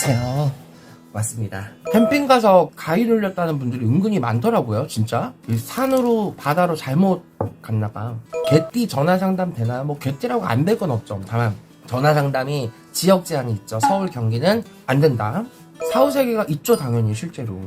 안녕하세요. 왔습니다. 캠핑 가서 가위 눌렸다는 분들이 은근히 많더라고요, 진짜. 이 산으로, 바다로 잘못 갔나 봐. 개띠 전화 상담 되나요? 뭐, 개띠라고 안 될 건 없죠. 다만, 전화 상담이 지역 제한이 있죠. 서울, 경기는 안 된다. 사후세계가 있죠, 당연히, 실제로.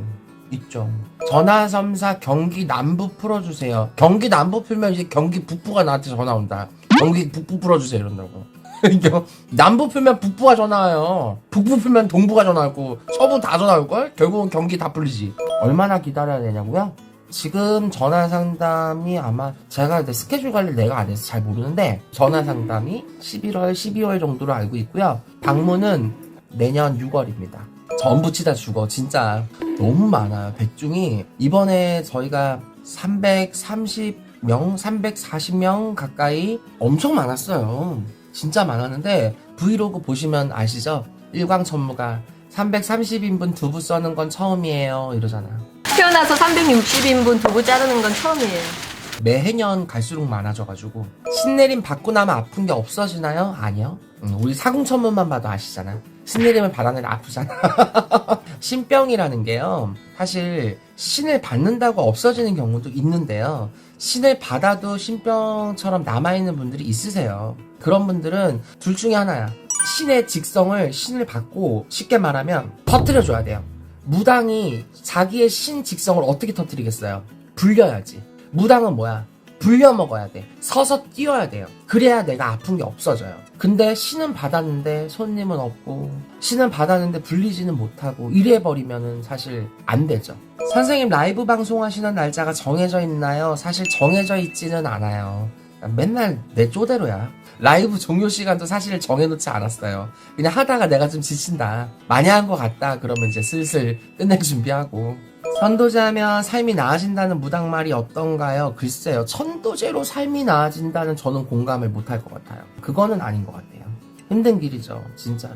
있죠. 전화섬사 경기 남부 풀어주세요. 경기 남부 풀면 이제 경기 북부가 나한테 전화 온다. 경기 북부 풀어주세요, 이런다고. 이게 남부 풀면 북부가 전화 와요. 북부 풀면 동부가 전화 오고 서부 다 전화 올걸? 결국은 경기 다 풀리지. 얼마나 기다려야 되냐고요? 지금 전화 상담이 아마 제가 내 스케줄 관리를 내가 안 해서 잘 모르는데 전화 상담이 11월, 12월 정도로 알고 있고요. 방문은 내년 6월입니다. 전부 치다 죽어 진짜 너무 많아요. 백중이 이번에 저희가 330명, 340명 가까이 엄청 많았어요. 진짜 많았는데 브이로그 보시면 아시죠? 일광천무가 330인분 두부 써는 건 처음이에요 이러잖아. 태어나서 360인분 두부 자르는 건 처음이에요. 매해년 갈수록 많아져가지고 신내림 받고 나면 아픈 게 없어지나요? 아니요. 음, 우리 사궁천문만 봐도 아시잖아. 신내림을 받아내면 아프잖아. 신병이라는 게요. 사실 신을 받는다고 없어지는 경우도 있는데요. 신을 받아도 신병처럼 남아있는 분들이 있으세요. 그런 분들은 둘 중에 하나야. 신의 직성을 신을 받고 쉽게 말하면 터뜨려줘야 돼요. 무당이 자기의 신 직성을 어떻게 터뜨리겠어요? 불려야지. 무당은 뭐야? 불려 먹어야 돼. 서서 뛰어야 돼요. 그래야 내가 아픈 게 없어져요. 근데 신은 받았는데 손님은 없고 신은 받았는데 불리지는 못하고 이래 버리면은 사실 안 되죠. 선생님 라이브 방송하시는 날짜가 정해져 있나요? 사실 정해져 있지는 않아요. 맨날 내 쪼대로야. 라이브 종료 시간도 사실 정해놓지 않았어요. 그냥 하다가 내가 좀 지친다. 많이 한 것 같다. 그러면 이제 슬슬 끝낼 준비하고. 선도제하면 삶이 나아진다는 무당말이 어떤가요? 글쎄요. 천도제로 삶이 나아진다는 저는 공감을 못할 것 같아요. 그거는 아닌 것 같아요. 힘든 길이죠. 진짜로.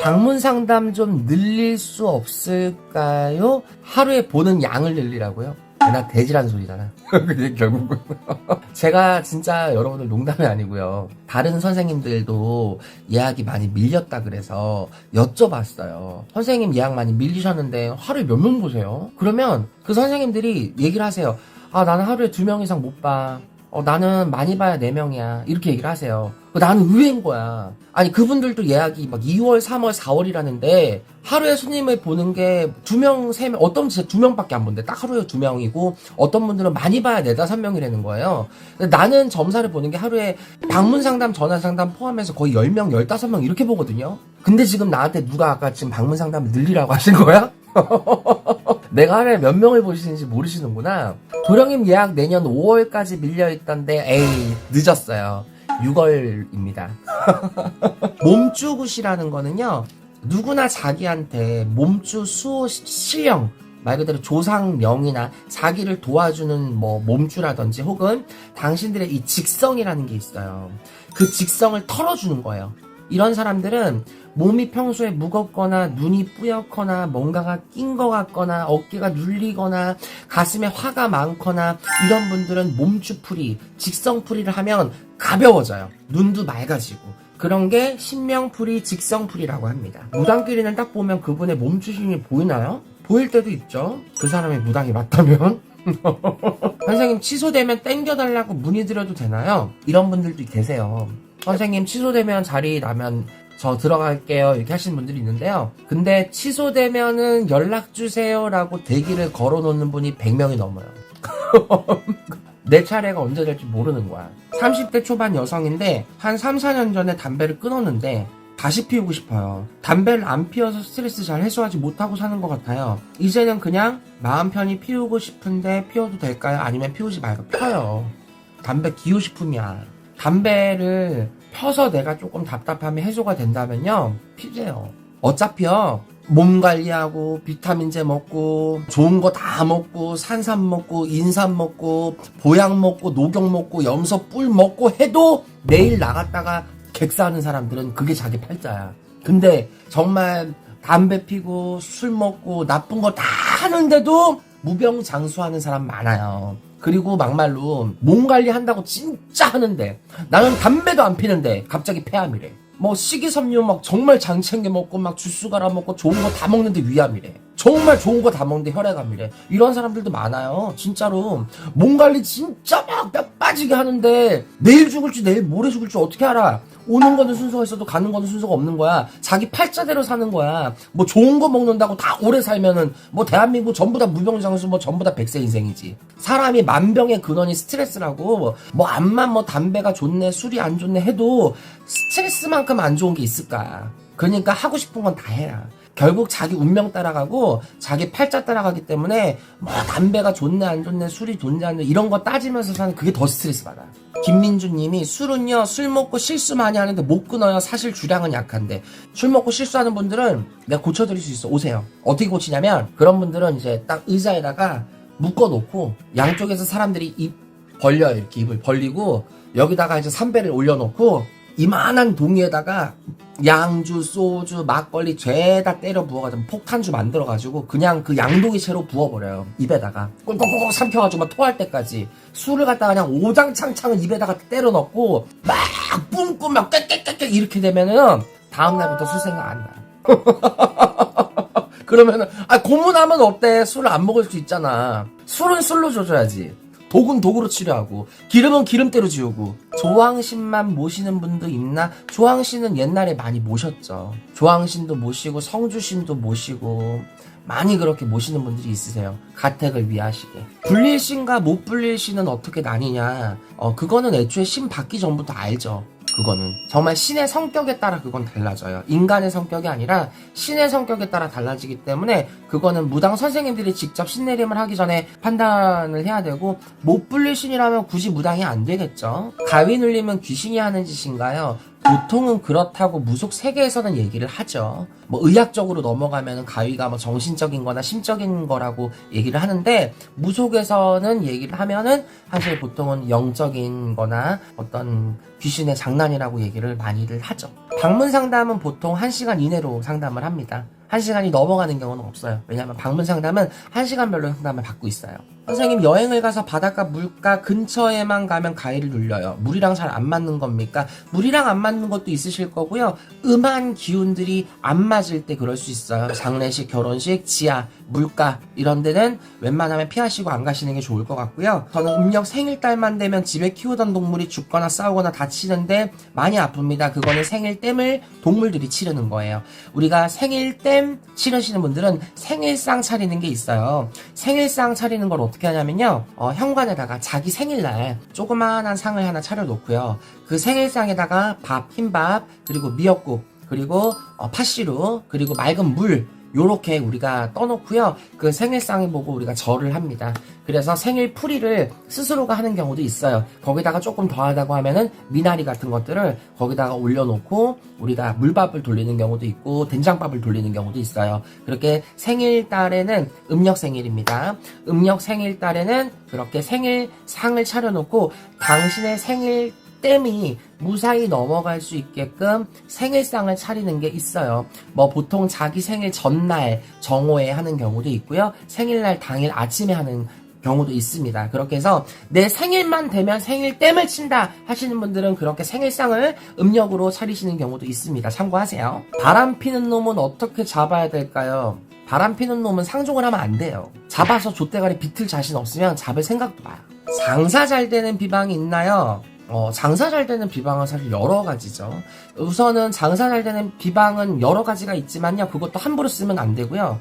방문 상담 좀 늘릴 수 없을까요? 하루에 보는 양을 늘리라고요? 나 돼지라는 소리잖아. 근데 결국은. 제가 진짜 여러분들 농담이 아니고요. 다른 선생님들도 예약이 많이 밀렸다 그래서 여쭤봤어요. 선생님 예약 많이 밀리셨는데 하루에 몇 명 보세요? 그러면 그 선생님들이 얘기를 하세요. 아, 나는 하루에 두 명 이상 못 봐. 어, 나는 많이 봐야 네명이야 이렇게 얘기를 하세요. 나는 의외인 거야. 아니, 그분들도 예약이 막 2월, 3월, 4월이라는데 하루에 손님을 보는 게두 명, 세 명, 어떤 분은 진짜 두 명밖에 안 본대. 딱 하루에 두 명이고 어떤 분들은 많이 봐야 네다섯 명이라는 거예요. 근데 나는 점사를 보는 게 하루에 방문 상담, 전화 상담 포함해서 거의 10명, 15명 이렇게 보거든요. 근데 지금 나한테 누가 아까 지금 방문 상담을 늘리라고 하신 거야? 내가 하루에 몇 명을 보시는지 모르시는구나. 도령님 예약 내년 5월까지 밀려있던데, 에이, 늦었어요. 6월입니다. 몸주굿이라는 거는요, 누구나 자기한테 몸주 수호 시- 실령, 말 그대로 조상명이나 자기를 도와주는 뭐 몸주라든지 혹은 당신들의 이 직성이라는 게 있어요. 그 직성을 털어주는 거예요. 이런 사람들은 몸이 평소에 무겁거나 눈이 뿌옇거나 뭔가가 낀 것 같거나 어깨가 눌리거나 가슴에 화가 많거나 이런 분들은 몸주풀이, 직성풀이를 하면 가벼워져요. 눈도 맑아지고. 그런 게 신명풀이, 직성풀이라고 합니다. 무당끼리는 딱 보면 그분의 몸주심이 보이나요? 보일 때도 있죠. 그 사람이 무당이 맞다면. 선생님 취소되면 땡겨달라고 문의 드려도 되나요? 이런 분들도 계세요. 선생님 취소되면 자리 나면 저 들어갈게요 이렇게 하시는 분들이 있는데요. 근데 취소되면은 연락 주세요 라고 대기를 걸어놓는 분이 100명이 넘어요. 내 차례가 언제 될지 모르는 거야. 30대 초반 여성인데 한 3, 4년 전에 담배를 끊었는데 다시 피우고 싶어요. 담배를 안 피워서 스트레스 잘 해소하지 못하고 사는 것 같아요. 이제는 그냥 마음 편히 피우고 싶은데 피워도 될까요? 아니면 피우지 말고 펴요. 담배 기호식품이야. 담배를 펴서 내가 조금 답답하면 해소가 된다면요. 피세요. 어차피요. 몸 관리하고 비타민제 먹고 좋은 거 다 먹고 산삼 먹고 인삼 먹고 보약 먹고 녹용 먹고 염소 뿔 먹고 해도 내일 나갔다가 객사하는 사람들은 그게 자기 팔자야. 근데 정말 담배 피고 술 먹고 나쁜 거 다 하는데도 무병장수하는 사람 많아요. 그리고 막말로 몸 관리한다고 진짜 하는데 나는 담배도 안 피는데 갑자기 폐암이래. 뭐 식이섬유 막 정말 장 챙겨 먹고 막 주스 갈아 먹고 좋은 거 다 먹는데 위암이래. 정말 좋은 거 다 먹는데 혈액암이래. 이런 사람들도 많아요. 진짜로 몸 관리 진짜 막 뼈 빠지게 하는데 내일 죽을지 내일 모레 죽을지 어떻게 알아? 오는 거는 순서가 있어도 가는 거는 순서가 없는 거야. 자기 팔자대로 사는 거야. 뭐 좋은 거 먹는다고 다 오래 살면은 뭐 대한민국 전부 다 무병장수 뭐 전부 다 백세 인생이지. 사람이 만병의 근원이 스트레스라고 뭐 암만 뭐 담배가 좋네 술이 안 좋네 해도 스트레스만큼 안 좋은 게 있을까. 그러니까 하고 싶은 건 다 해라. 결국 자기 운명 따라가고 자기 팔자 따라가기 때문에 뭐 담배가 좋네 안 좋네 술이 좋네 안 좋네 이런 거 따지면서 사는 그게 더 스트레스 받아. 김민주님이 술은요 술 먹고 실수 많이 하는데 못 끊어요. 사실 주량은 약한데 술 먹고 실수하는 분들은 내가 고쳐드릴 수 있어. 오세요. 어떻게 고치냐면 그런 분들은 이제 딱 의자에다가 묶어놓고 양쪽에서 사람들이 입 벌려요. 이렇게 입을 벌리고 여기다가 이제 삼배를 올려놓고 이만한 동이에다가 양주, 소주, 막걸리 죄다 때려 부어가지고 폭탄주 만들어가지고 그냥 그 양동이 채로 부어버려요. 입에다가 꿀꺽꿀꺽 삼켜가지고 막 토할 때까지 술을 갖다가 그냥 오장창창 입에다가 때려 넣고 막 뿜고 막 깨깨깨깨 이렇게 되면은 다음날부터 술 생각 안 나. 그러면은 아 고문하면 어때? 술을 안 먹을 수 있잖아. 술은 술로 줘줘야지. 독은 독으로 치료하고 기름은 기름대로 지우고 조항신만 모시는 분도 있나? 조항신은 옛날에 많이 모셨죠. 조항신도 모시고 성주신도 모시고 많이 그렇게 모시는 분들이 있으세요. 가택을 위하시게. 불릴 신과 못 불릴 신은 어떻게 나뉘냐? 어 그거는 애초에 신 받기 전부터 알죠. 그거는 정말 신의 성격에 따라 그건 달라져요. 인간의 성격이 아니라 신의 성격에 따라 달라지기 때문에 그거는 무당 선생님들이 직접 신내림을 하기 전에 판단을 해야 되고 못 불릴 신이라면 굳이 무당이 안 되겠죠. 가위 눌리면 귀신이 하는 짓인가요? 보통은 그렇다고 무속 세계에서는 얘기를 하죠. 뭐 의학적으로 넘어가면 가위가 뭐 정신적인 거나 심적인 거라고 얘기를 하는데 무속에서는 얘기를 하면은 사실 보통은 영적인 거나 어떤 귀신의 장난이라고 얘기를 많이들 하죠. 방문 상담은 보통 1시간 이내로 상담을 합니다. 1시간이 넘어가는 경우는 없어요. 왜냐하면 방문 상담은 1시간별로 상담을 받고 있어요. 선생님 여행을 가서 바닷가 물가 근처에만 가면 가위를 눌려요. 물이랑 잘 안 맞는 겁니까? 물이랑 안 맞는 것도 있으실 거고요. 음한 기운들이 안 맞을 때 그럴 수 있어요. 장례식, 결혼식, 지하, 물가 이런 데는 웬만하면 피하시고 안 가시는 게 좋을 것 같고요. 저는 음력 생일달만 되면 집에 키우던 동물이 죽거나 싸우거나 다치는데 많이 아픕니다. 그거는 생일땜을 동물들이 치르는 거예요. 우리가 생일땜 치르시는 분들은 생일상 차리는 게 있어요. 생일상 차리는 걸 어떻게 하냐면요. 어, 현관에다가 자기 생일날 조그마한 상을 하나 차려놓고요. 그 생일상에다가 밥, 흰밥, 그리고 미역국, 그리고 어, 팥시루, 그리고 맑은 물 요렇게 우리가 떠놓고요. 그 생일상을 보고 우리가 절을 합니다. 그래서 생일 풀이를 스스로가 하는 경우도 있어요. 거기다가 조금 더하다고 하면은 미나리 같은 것들을 거기다가 올려놓고 우리가 물밥을 돌리는 경우도 있고 된장밥을 돌리는 경우도 있어요. 그렇게 생일달에는 음력 생일입니다. 음력 생일달에는 그렇게 생일상을 차려놓고 당신의 생일 땜이 무사히 넘어갈 수 있게끔 생일상을 차리는 게 있어요. 뭐 보통 자기 생일 전날 정오에 하는 경우도 있고요. 생일날 당일 아침에 하는 경우도 있습니다. 그렇게 해서 내 생일만 되면 생일 땜을 친다 하시는 분들은 그렇게 생일상을 음력으로 차리시는 경우도 있습니다. 참고하세요. 바람 피는 놈은 어떻게 잡아야 될까요? 바람 피는 놈은 상종을 하면 안 돼요. 잡아서 좆대가리 비틀 자신 없으면 잡을 생각도 마요. 장사 잘 되는 비방이 있나요? 어, 장사 잘 되는 비방은 사실 여러 가지죠. 우선은 장사 잘 되는 비방은 여러 가지가 있지만요. 그것도 함부로 쓰면 안 되고요.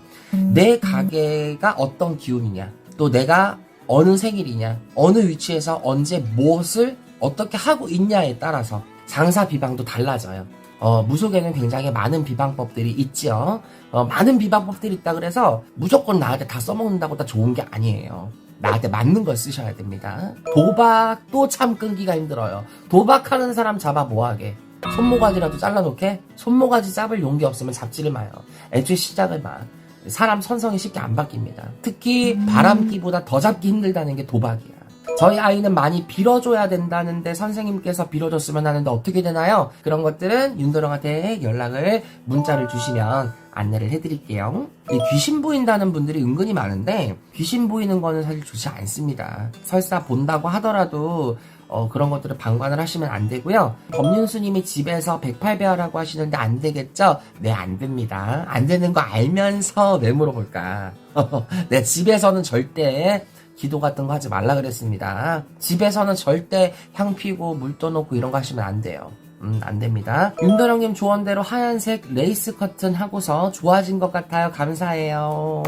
내 가게가 어떤 기운이냐, 또 내가 어느 생일이냐, 어느 위치에서 언제 무엇을 어떻게 하고 있냐에 따라서 장사 비방도 달라져요. 어, 무속에는 굉장히 많은 비방법들이 있죠. 어, 많은 비방법들이 있다 그래서 무조건 나한테 다 써먹는다고 다 좋은 게 아니에요. 나한테 맞는 걸 쓰셔야 됩니다. 도박도 참 끊기가 힘들어요. 도박하는 사람 잡아 뭐하게. 손모가지라도 잘라놓게? 손모가지 잡을 용기 없으면 잡지를 마요. 애초에 시작을 마. 사람 선성이 쉽게 안 바뀝니다. 특히 바람기보다 더 잡기 힘들다는 게 도박이야. 저희 아이는 많이 빌어줘야 된다는데 선생님께서 빌어줬으면 하는데 어떻게 되나요? 그런 것들은 윤도령한테 연락을 문자를 주시면 안내를 해드릴게요. 이 귀신 보인다는 분들이 은근히 많은데 귀신 보이는 거는 사실 좋지 않습니다. 설사 본다고 하더라도 어, 그런 것들을 방관을 하시면 안 되고요. 법륜스님이 집에서 108배하라고 하시는데 안 되겠죠? 네, 안 됩니다. 안 되는 거 알면서 왜 물어볼까? 네, 집에서는 절대 기도 같은 거 하지 말라 그랬습니다. 집에서는 절대 향 피고 물 떠놓고 이런 거 하시면 안 돼요. 음, 안 됩니다. 윤도령님 조언대로 하얀색 레이스 커튼 하고서 좋아진 것 같아요. 감사해요.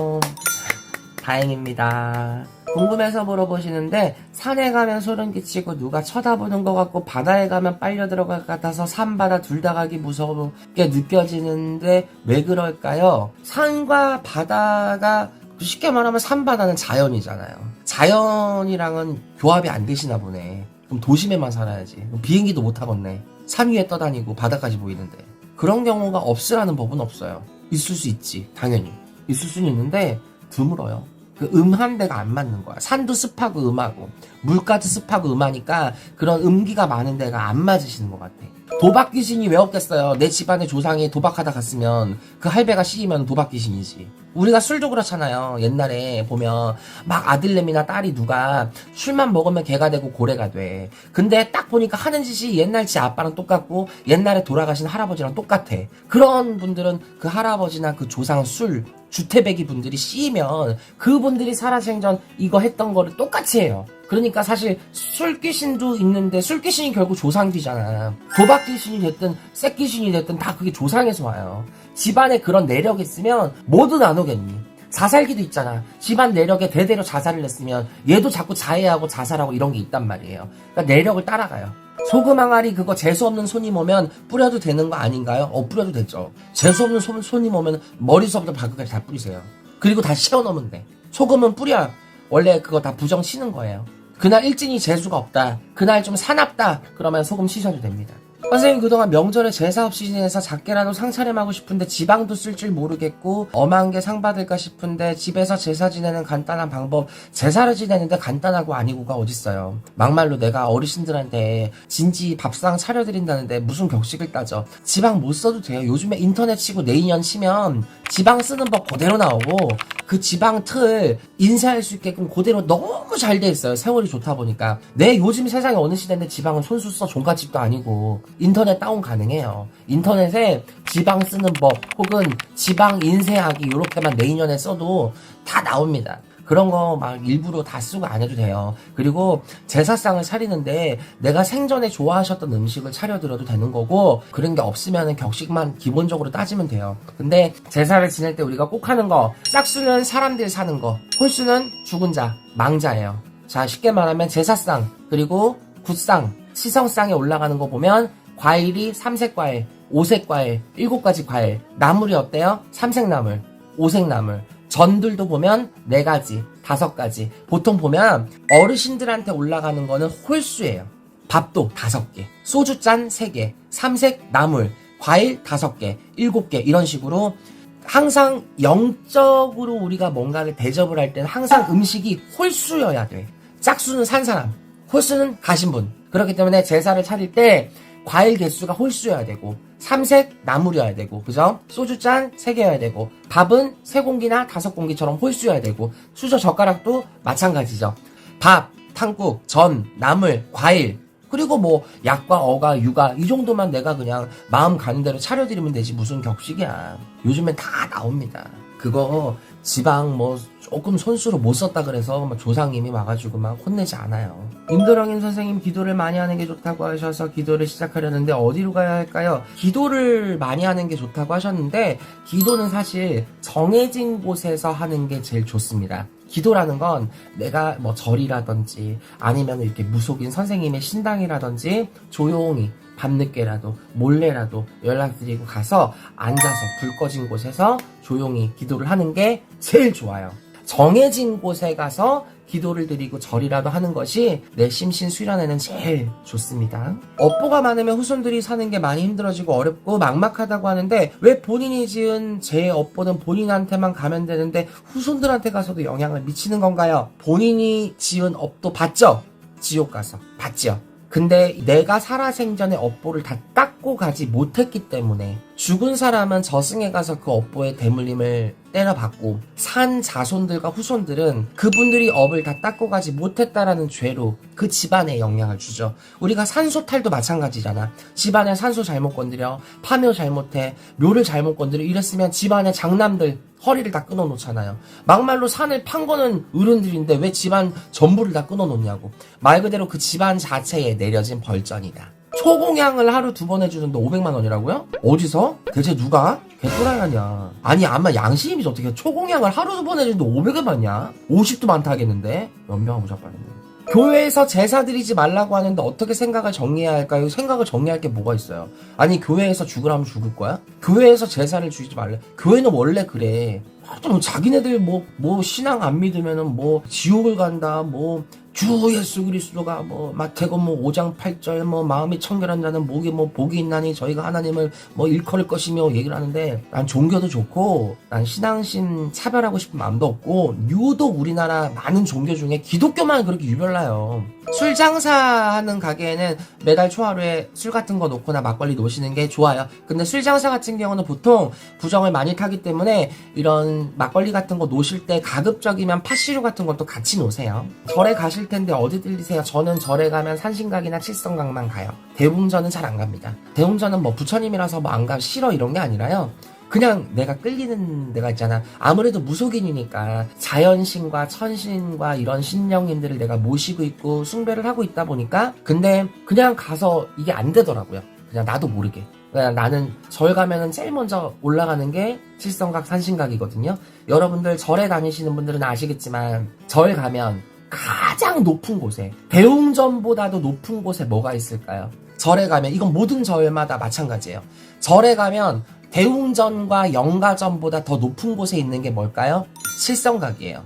다행입니다. 궁금해서 물어보시는데 산에 가면 소름 끼치고 누가 쳐다보는 것 같고 바다에 가면 빨려 들어갈 것 같아서 산 바다 둘 다 가기 무섭게 느껴지는데 왜 그럴까요? 산과 바다가 쉽게 말하면 산 바다는 자연이잖아요. 자연이랑은 교합이 안 되시나 보네. 그럼 도심에만 살아야지. 비행기도 못 타겠네. 산 위에 떠다니고 바다까지 보이는데. 그런 경우가 없으라는 법은 없어요. 있을 수 있지, 당연히. 있을 수는 있는데 드물어요. 그 음한 데가 안 맞는 거야. 산도 습하고 음하고 물가도 습하고 음하니까 그런 음기가 많은 데가 안 맞으시는 것 같아. 도박 귀신이 왜 없겠어요? 내 집안의 조상이 도박하다 갔으면 그 할배가 씌이면 도박 귀신이지. 우리가 술도 그렇잖아요. 옛날에 보면 막 아들내미나 딸이 누가 술만 먹으면 개가 되고 고래가 돼. 근데 딱 보니까 하는 짓이 옛날 지 아빠랑 똑같고 옛날에 돌아가신 할아버지랑 똑같아. 그런 분들은 그 할아버지나 그 조상 술 주태배기 분들이 씌이면 그분들이 살아생전 이거 했던 거를 똑같이 해요. 그러니까 사실 술귀신도 있는데 술귀신이 결국 조상귀잖아. 도박귀신이 됐든 새귀신이 됐든 다 그게 조상에서 와요. 집안에 그런 내력이 있으면 뭐든 안 오겠니? 자살기도 있잖아. 집안 내력에 대대로 자살을 했으면 얘도 자꾸 자해하고 자살하고 이런 게 있단 말이에요. 그러니까 내력을 따라가요. 소금 항아리 그거 재수없는 손님 오면 뿌려도 되는 거 아닌가요? 어 뿌려도 되죠. 재수없는 손, 손님 오면 머리서부터 발끝까지 다 뿌리세요. 그리고 다 씌워 넣으면 돼. 소금은 뿌려. 원래 그거 다 부정 치는 거예요. 그날 일진이 재수가 없다. 그날 좀 사납다. 그러면 소금 씻어도 됩니다. 선생님 그동안 명절에 제사 없이 지내서 작게라도 상차림하고 싶은데 지방도 쓸 줄 모르겠고 엄한 게 상 받을까 싶은데 집에서 제사 지내는 간단한 방법 제사를 지내는데 간단하고 아니고가 어딨어요 막말로 내가 어르신들한테 진지 밥상 차려드린다는데 무슨 격식을 따져 지방 못 써도 돼요 요즘에 인터넷 치고 내인연 치면 지방 쓰는 법 그대로 나오고 그 지방 틀 인쇄할 수 있게끔 그대로 너무 잘 돼 있어요. 세월이 좋다 보니까. 내 요즘 세상에 어느 시대인데 지방은 손수 써 종갓집도 아니고 인터넷 다운 가능해요. 인터넷에 지방 쓰는 법 혹은 지방 인쇄하기 이렇게만 내인연에 써도 다 나옵니다. 그런 거 막 일부러 다 쓰고 안 해도 돼요. 그리고 제사상을 차리는데 내가 생전에 좋아하셨던 음식을 차려드려도 되는 거고 그런 게 없으면 격식만 기본적으로 따지면 돼요. 근데 제사를 지낼 때 우리가 꼭 하는 거 짝수는 사람들 사는 거 홀수는 죽은 자, 망자예요. 자 쉽게 말하면 제사상 그리고 굿상, 시성상에 올라가는 거 보면 과일이 삼색 과일, 오색 과일, 일곱 가지 과일, 나물이 어때요? 삼색 나물, 오색 나물, 전들도 보면 네 가지, 다섯 가지. 보통 보면 어르신들한테 올라가는 거는 홀수예요. 밥도 다섯 개, 소주 잔 세 개, 삼색 나물, 과일 다섯 개, 일곱 개 이런 식으로 항상 영적으로 우리가 뭔가를 대접을 할 때는 항상 음식이 홀수여야 돼. 짝수는 산 사람, 홀수는 가신 분. 그렇기 때문에 제사를 차릴 때 과일 개수가 홀수여야 되고 삼색 나물이어야 되고 그죠? 소주잔 3개여야 되고 밥은 3공기나 5공기처럼 홀수여야 되고 수저 젓가락도 마찬가지죠. 밥, 탕국, 전, 나물, 과일 그리고 뭐 약과 어가, 육아 이 정도만 내가 그냥 마음 가는 대로 차려드리면 되지 무슨 격식이야. 요즘엔 다 나옵니다. 그거 지방 뭐 조금 손수로 못 썼다 그래서 막 조상님이 와가지고 막 혼내지 않아요. 임도령인 선생님 기도를 많이 하는 게 좋다고 하셔서 기도를 시작하려는데 어디로 가야 할까요? 기도를 많이 하는 게 좋다고 하셨는데 기도는 사실 정해진 곳에서 하는 게 제일 좋습니다. 기도라는 건 내가 뭐 절이라든지 아니면 이렇게 무속인 선생님의 신당이라든지 조용히 밤늦게라도 몰래라도 연락드리고 가서 앉아서 불 꺼진 곳에서 조용히 기도를 하는 게 제일 좋아요. 정해진 곳에 가서 기도를 드리고 절이라도 하는 것이 내 심신 수련에는 제일 좋습니다. 업보가 많으면 후손들이 사는 게 많이 힘들어지고 어렵고 막막하다고 하는데 왜 본인이 지은 제 업보는 본인한테만 가면 되는데 후손들한테 가서도 영향을 미치는 건가요? 본인이 지은 업도 봤죠? 지옥 가서 봤죠? 근데 내가 살아생전에 업보를 다 닦고 가지 못했기 때문에 죽은 사람은 저승에 가서 그 업보의 대물림을 때려받고 산 자손들과 후손들은 그분들이 업을 다 닦고 가지 못했다라는 죄로 그 집안에 영향을 주죠. 우리가 산소탈도 마찬가지잖아. 집안에 산소 잘못 건드려, 파묘 잘못해, 묘를 잘못 건드려 이랬으면 집안의 장남들 허리를 다 끊어 놓잖아요. 막말로 산을 판 거는 어른들인데 왜 집안 전부를 다 끊어 놓냐고. 말 그대로 그 집안 자체에 내려진 벌전이다. 초공양을 하루 두 번 해주는데 500만 원이라고요? 어디서? 대체 누가? 개또라이 아니야. 아니 아마 양심이지 어떻게 초공양을 하루 두 번 해주는데 500을 받냐? 50도 많다 하겠는데? 연명하고 자빠졌네. 교회에서 제사 드리지 말라고 하는데 어떻게 생각을 정리해야 할까요? 생각을 정리할 게 뭐가 있어요? 아니 교회에서 죽으라면 죽을 거야? 교회에서 제사를 주지 말래. 교회는 원래 그래. 하여튼 뭐 자기네들 뭐, 뭐 신앙 안 믿으면은 뭐 지옥을 간다, 뭐 주 예수 그리스도가 뭐 마태복음 뭐 5장 8절 뭐 마음이 청결한 자는 목이 뭐 복이 있나니 저희가 하나님을 뭐 일컬을 것이며 얘기를 하는데 난 종교도 좋고 난 신앙심 차별하고 싶은 마음도 없고 유독 우리나라 많은 종교 중에 기독교만 그렇게 유별나요. 술 장사하는 가게에는 매달 초하루에 술 같은 거 놓거나 막걸리 놓으시는 게 좋아요. 근데 술 장사 같은 경우는 보통 부정을 많이 타기 때문에 이런 막걸리 같은 거 놓으실 때 가급적이면 팥시루 같은 것도 같이 놓으세요. 절에 가실 텐데 어디 들리세요? 저는 절에 가면 산신각이나 칠성각만 가요. 대웅전은 잘 안 갑니다. 대웅전은 뭐 부처님이라서 뭐 안 가 싫어 이런 게 아니라요. 그냥 내가 끌리는 데가 있잖아. 아무래도 무속인이니까 자연신과 천신과 이런 신령님들을 내가 모시고 있고 숭배를 하고 있다 보니까 근데 그냥 가서 이게 안 되더라고요. 그냥 나도 모르게. 그냥 나는 절 가면은 제일 먼저 올라가는 게 칠성각 산신각이거든요. 여러분들 절에 다니시는 분들은 아시겠지만 절 가면 가장 높은 곳에 대웅전보다도 높은 곳에 뭐가 있을까요? 절에 가면 이건 모든 절마다 마찬가지예요. 절에 가면 대웅전과 영가전보다 더 높은 곳에 있는 게 뭘까요? 칠성각이에요.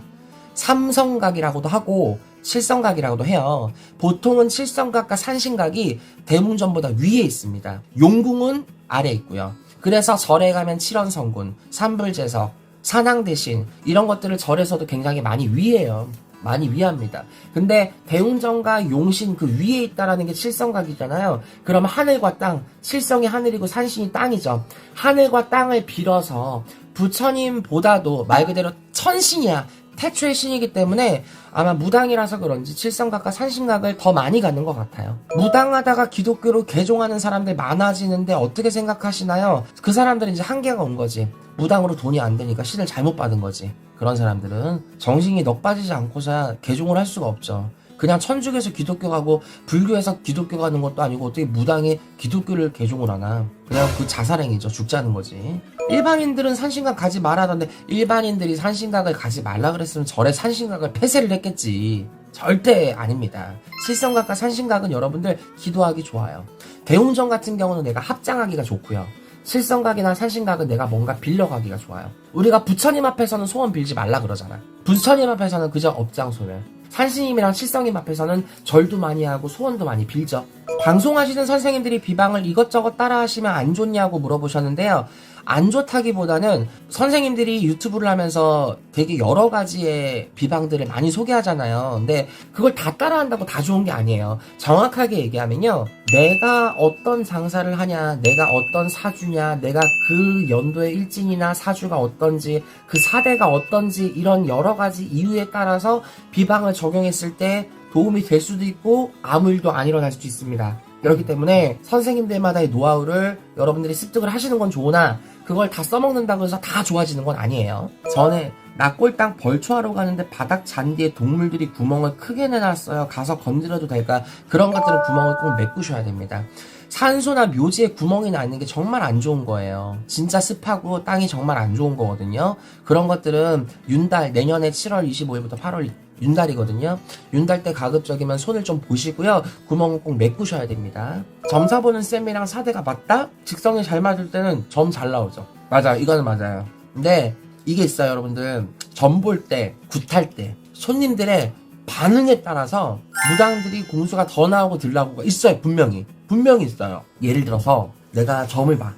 삼성각이라고도 하고 칠성각이라고도 해요. 보통은 칠성각과 산신각이 대웅전보다 위에 있습니다. 용궁은 아래 있고요. 그래서 절에 가면 칠원성군, 삼불제석, 산항대신 이런 것들을 절에서도 굉장히 많이 위해요. 많이 위합니다. 근데 대웅전과 용신 그 위에 있다라는 게 칠성각이잖아요. 그럼 하늘과 땅, 칠성이 하늘이고 산신이 땅이죠. 하늘과 땅을 빌어서 부처님보다도 말 그대로 천신이야. 태초의 신이기 때문에 아마 무당이라서 그런지 칠성각과 산신각을 더 많이 가는 것 같아요. 무당하다가 기독교로 개종하는 사람들 많아지는데 어떻게 생각하시나요? 그 사람들은 이제 한계가 온 거지. 무당으로 돈이 안 되니까 신을 잘못 받은 거지. 그런 사람들은 정신이 넉 빠지지 않고서 개종을 할 수가 없죠. 그냥 천주교에서 기독교 가고 불교에서 기독교 가는 것도 아니고 어떻게 무당이 기독교를 개종을 하나. 그냥 그 자살행위죠. 죽자는 거지. 일반인들은 산신각 가지 말하던데 일반인들이 산신각을 가지 말라 그랬으면 절에 산신각을 폐쇄를 했겠지. 절대 아닙니다. 실성각과 산신각은 여러분들 기도하기 좋아요. 대웅전 같은 경우는 내가 합장하기가 좋고요. 실성각이나 산신각은 내가 뭔가 빌려가기가 좋아요. 우리가 부처님 앞에서는 소원 빌지 말라 그러잖아. 부처님 앞에서는 그저 업장소멸. 산신님이랑 칠성님 앞에서는 절도 많이 하고 소원도 많이 빌죠. 방송하시는 선생님들이 비방을 이것저것 따라 하시면 안 좋냐고 물어보셨는데요. 안 좋다기보다는 선생님들이 유튜브를 하면서 되게 여러 가지의 비방들을 많이 소개하잖아요. 근데 그걸 다 따라한다고 다 좋은 게 아니에요. 정확하게 얘기하면요. 내가 어떤 장사를 하냐, 내가 어떤 사주냐, 내가 그 연도의 일진이나 사주가 어떤지, 그 사대가 어떤지, 이런 여러 가지 이유에 따라서 비방을 적용했을 때 도움이 될 수도 있고, 아무 일도 안 일어날 수도 있습니다. 그렇기 때문에 선생님들마다의 노하우를 여러분들이 습득을 하시는 건 좋으나 그걸 다 써먹는다고 해서 다 좋아지는 건 아니에요. 전에 낙골당 벌초하러 가는데 바닥 잔디에 동물들이 구멍을 크게 내놨어요. 가서 건드려도 될까? 그런 것들은 구멍을 꼭 메꾸셔야 됩니다. 산소나 묘지에 구멍이 나는 게 정말 안 좋은 거예요. 진짜 습하고 땅이 정말 안 좋은 거거든요. 그런 것들은 윤달 내년에 7월 25일부터 8월 윤달이거든요. 윤달 때 가급적이면 손을 좀 보시고요. 구멍을 꼭 메꾸셔야 됩니다. 점사 보는 쌤이랑 사대가 맞다? 직성이 잘 맞을 때는 점 잘 나오죠. 맞아, 이거는 맞아요. 근데 이게 있어요, 여러분들. 점 볼 때, 굿할 때, 손님들의 반응에 따라서 무당들이 공수가 더 나오고 덜 나오고가 있어요, 분명히. 분명히 있어요. 예를 들어서 내가 점을 봐.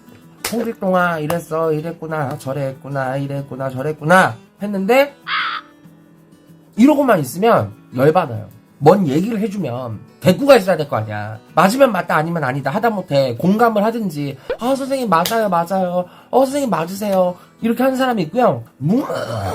홍길 동안 이랬어, 이랬구나, 저랬구나, 이랬구나, 저랬구나 했는데 이러고만 있으면 열받아요. 뭔 얘기를 해주면 대꾸가 있어야 될 거 아니야. 맞으면 맞다 아니면 아니다 하다못해 공감을 하든지 아 선생님 맞아요 맞아요 어 선생님 맞으세요 이렇게 하는 사람이 있고요. 무,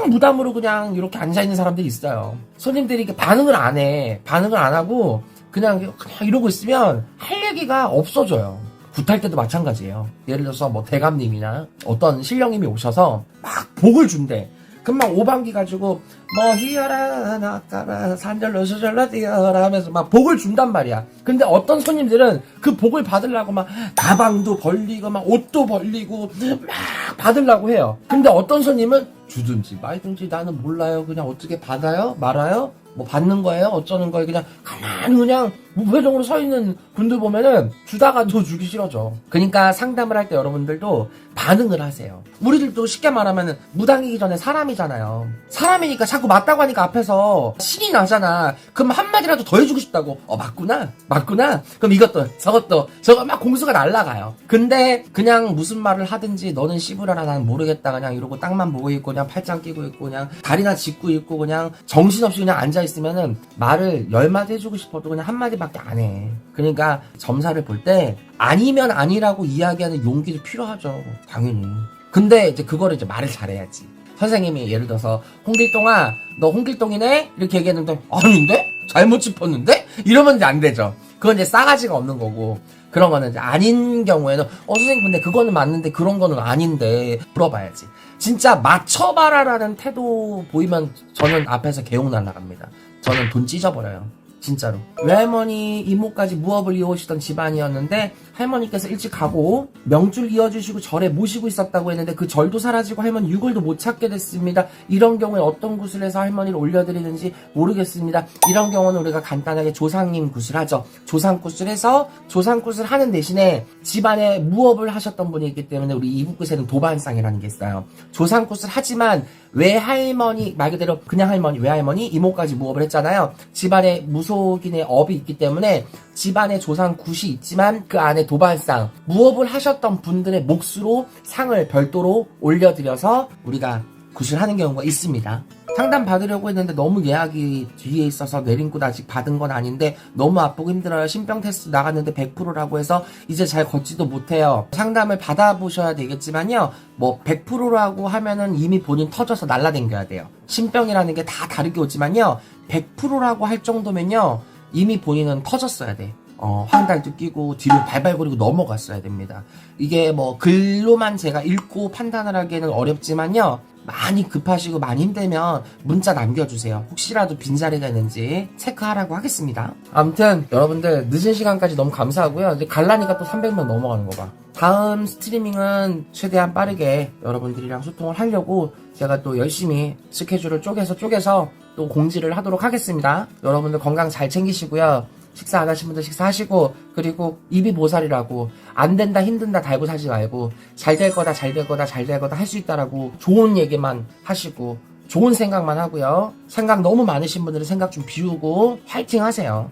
무담으로 그냥 이렇게 앉아 있는 사람들이 있어요. 손님들이 이렇게 반응을 안 해. 반응을 안 하고 그냥, 그냥 이러고 있으면 할 얘기가 없어져요. 굿할 때도 마찬가지예요. 예를 들어서 뭐 대감님이나 어떤 신령님이 오셔서 막 복을 준대. 막 오방기 가지고 뭐 히어라 나까라 산절로 수절로 뛰어라 하면서 막 복을 준단 말이야. 근데 어떤 손님들은 그 복을 받으려고 막 가방도 벌리고 막 옷도 벌리고 막 받으려고 해요. 근데 어떤 손님은 주든지 말든지 나는 몰라요. 그냥 어떻게 받아요? 말아요? 뭐 받는 거예요? 어쩌는 거예요? 그냥 가만히 그냥 무표정으로 서 있는 분들 보면은 주다가도 주기 싫어져. 그러니까 상담을 할 때 여러분들도 반응을 하세요. 우리들도 쉽게 말하면은 무당이기 전에 사람이잖아요. 사람이니까 자꾸 맞다고 하니까 앞에서 신이 나잖아. 그럼 한마디라도 더 해주고 싶다고. 어, 맞구나. 맞구나. 그럼 이것도, 저것도, 저거 막 공수가 날라가요. 근데 그냥 무슨 말을 하든지 너는 씨부라라 난 모르겠다. 그냥 이러고 땅만 보고 있고 그냥 팔짱 끼고 있고 그냥 다리나 짚고 있고 그냥 정신없이 그냥 앉아 있으면은 말을 열 마디 해주고 싶어도 그냥 한 마디밖에 안 해. 그러니까 점사를 볼 때 아니면 아니라고 이야기하는 용기도 필요하죠. 당연히. 근데 이제 그거를 이제 말을 잘해야지. 선생님이 예를 들어서 홍길동아 너 홍길동이네 이렇게 얘기했는데 아닌데 잘못 짚었는데 이러면 이제 안 되죠. 그건 이제 싸가지가 없는 거고 그런 거는 이제 아닌 경우에는 어 선생님 근데 그거는 맞는데 그런 거는 아닌데 물어봐야지. 진짜 맞춰봐라라는 태도 보이면 저는 앞에서 개욕 날라갑니다. 저는 돈 찢어버려요. 진짜로. 외할머니 이모까지 무업을 이어오시던 집안이었는데 할머니께서 일찍 가고 명줄 이어주시고 절에 모시고 있었다고 했는데 그 절도 사라지고 할머니 유골도 못 찾게 됐습니다. 이런 경우에 어떤 구슬 해서 할머니를 올려드리는지 모르겠습니다. 이런 경우는 우리가 간단하게 조상님 구슬하죠. 조상 구슬해서 조상 구슬 하는 대신에 집안에 무업을 하셨던 분이 있기 때문에 우리 이북구세는 도반상이라는 게 있어요. 조상 구슬 하지만 외할머니 말 그대로 그냥 할머니 외할머니 이모까지 무업을 했잖아요. 집안에 무속인의 업이 있기 때문에 집안에 조상 굿이 있지만 그 안에 도발상 무업을 하셨던 분들의 몫으로 상을 별도로 올려드려서 우리가 굿을 하는 경우가 있습니다. 상담 받으려고 했는데 너무 예약이 뒤에 있어서 내린곳 아직 받은 건 아닌데 너무 아프고 힘들어요. 신병 테스트 나갔는데 100%라고 해서 이제 잘 걷지도 못해요. 상담을 받아보셔야 되겠지만요. 뭐 100%라고 하면은 이미 본인 터져서 날라댕겨야 돼요. 신병이라는 게 다 다르게 오지만요. 100%라고 할 정도면요. 이미 본인은 터졌어야 돼. 어, 황달도 끼고 뒤로 발발거리고 넘어갔어야 됩니다. 이게 뭐 글로만 제가 읽고 판단을 하기에는 어렵지만요. 많이 급하시고 많이 힘들면 문자 남겨주세요. 혹시라도 빈자리가 있는지 체크하라고 하겠습니다. 아무튼 여러분들 늦은 시간까지 너무 감사하고요. 이제 갈라니까 또 300명 넘어가는 거 봐. 다음 스트리밍은 최대한 빠르게 여러분들이랑 소통을 하려고 제가 또 열심히 스케줄을 쪼개서 쪼개서 또 공지를 하도록 하겠습니다. 여러분들 건강 잘 챙기시고요. 식사 안 하신 분들 식사하시고 그리고 입이 보살이라고 안 된다 힘든다 달고 사지 말고 잘 될 거다 잘 될 거다 잘 될 거다 할 수 있다라고 좋은 얘기만 하시고 좋은 생각만 하고요. 생각 너무 많으신 분들은 생각 좀 비우고 화이팅 하세요.